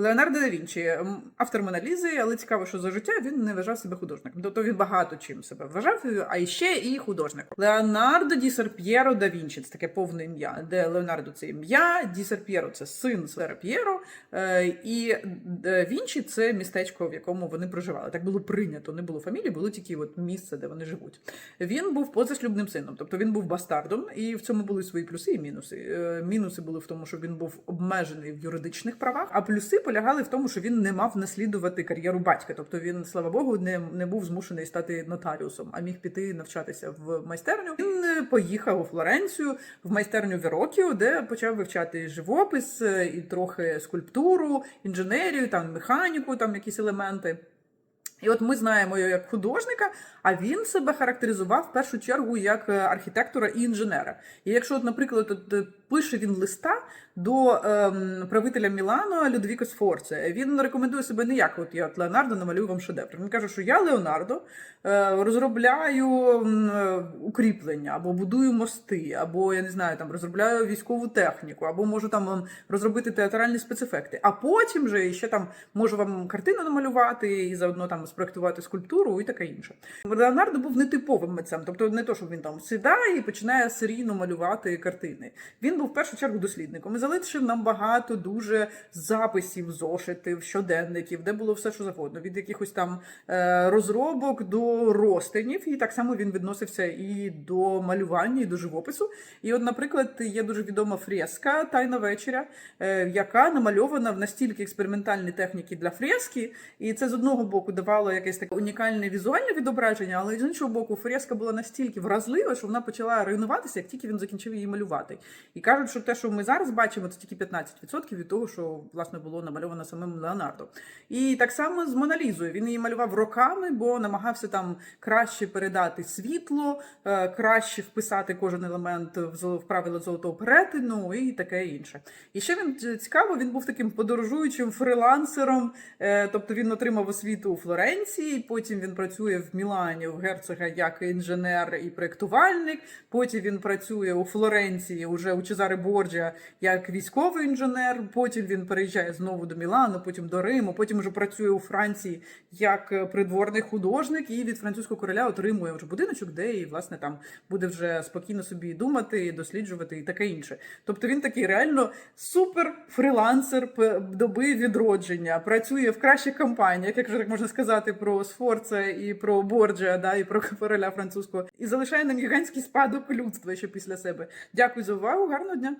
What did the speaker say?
Леонардо да Вінчі, автор Моналізи, але цікаво, що за життя він не вважав себе художником. Тобто він багато чим себе вважав, а ще і художником. Леонардо ді Серп'єро да Вінчі це таке повне ім'я, де Леонардо це ім'я, ді Серп'єро це син Сера П'єро, е, і Вінчі це містечко, в якому вони проживали. Так було прийнято. Не було фамілії, було тільки от місце, де вони живуть. Він був позашлюбним сином, тобто він був бастардом, і в цьому були свої плюси і мінуси. Е, Мінуси були в тому, що він був обмежений в юридичних правах, а плюси полягали в тому, що він не мав наслідувати кар'єру батька. Тобто він, слава Богу, не, не був змушений стати нотаріусом, а міг піти навчатися в майстерню. Він е, поїхав у Флоренцію в майстерню Вірокіо, де почав вивчати живопис е, і трохи скульптуру, інженерію, там механіку, там якісь елементи. І от ми знаємо його як художника, а він себе характеризував в першу чергу як е, архітектора і інженера. І якщо, от, наприклад, от, е, пише він листа до ем, правителя Мілану Людовіко Сфорце, він рекомендує себе не як от я от Леонардо намалюю вам шедевр. Він каже, що я Леонардо е, розробляю е, укріплення, або будую мости, або я не знаю, там розробляю військову техніку, або можу там розробити театральні спецефекти. А потім вже ще там можу вам картину намалювати і заодно там спроектувати скульптуру і таке інше. Леонардо був нетиповим митцем, тобто не то, що він там сідає і починає серійно малювати картини. Він був в першу чергу дослідником і залишив нам багато дуже записів, зошитів, щоденників, де було все, що завгодно, від якихось там е, розробок до розтинів. І так само він відносився і до малювання, і до живопису. І, от, наприклад, є дуже відома фреска Тайна вечеря, яка намальована в настільки експериментальні техніки для фрески, і це з одного боку давало якесь таке унікальне візуальне відображення, але з іншого боку, фреска була настільки вразлива, що вона почала руйнуватися, як тільки він закінчив її малювати. І кажуть, що те, що ми зараз бачимо, це тільки 15% від того, що власне було намальовано самим Леонардо. І так само з Моналізою. Він її малював роками, бо намагався там краще передати світло, е, краще вписати кожен елемент в правила золотого перетину і таке інше. І ще він е, цікаво, він був таким подорожуючим фрилансером, е, тобто він отримав освіту у Флоренції, потім він працює в Мілані у герцога як інженер і проєктувальник. Потім він працює у Флоренції уже у Чезаре Борджа як військовий інженер. Потім він переїжджає знову до Мілану, потім до Риму. Потім вже працює у Франції як е, придворний художник і від французького короля отримує вже будиночок, де і власне там буде вже спокійно собі думати, досліджувати і таке інше. Тобто він такий реально супер фрилансер доби відродження, працює в кращих компаніях, якщо так можна сказати, про Сфорце і про Борджа, да, і про короля французького, і залишає нам гігантський спадок людства ще після себе. Дякую за увагу, гарного дня!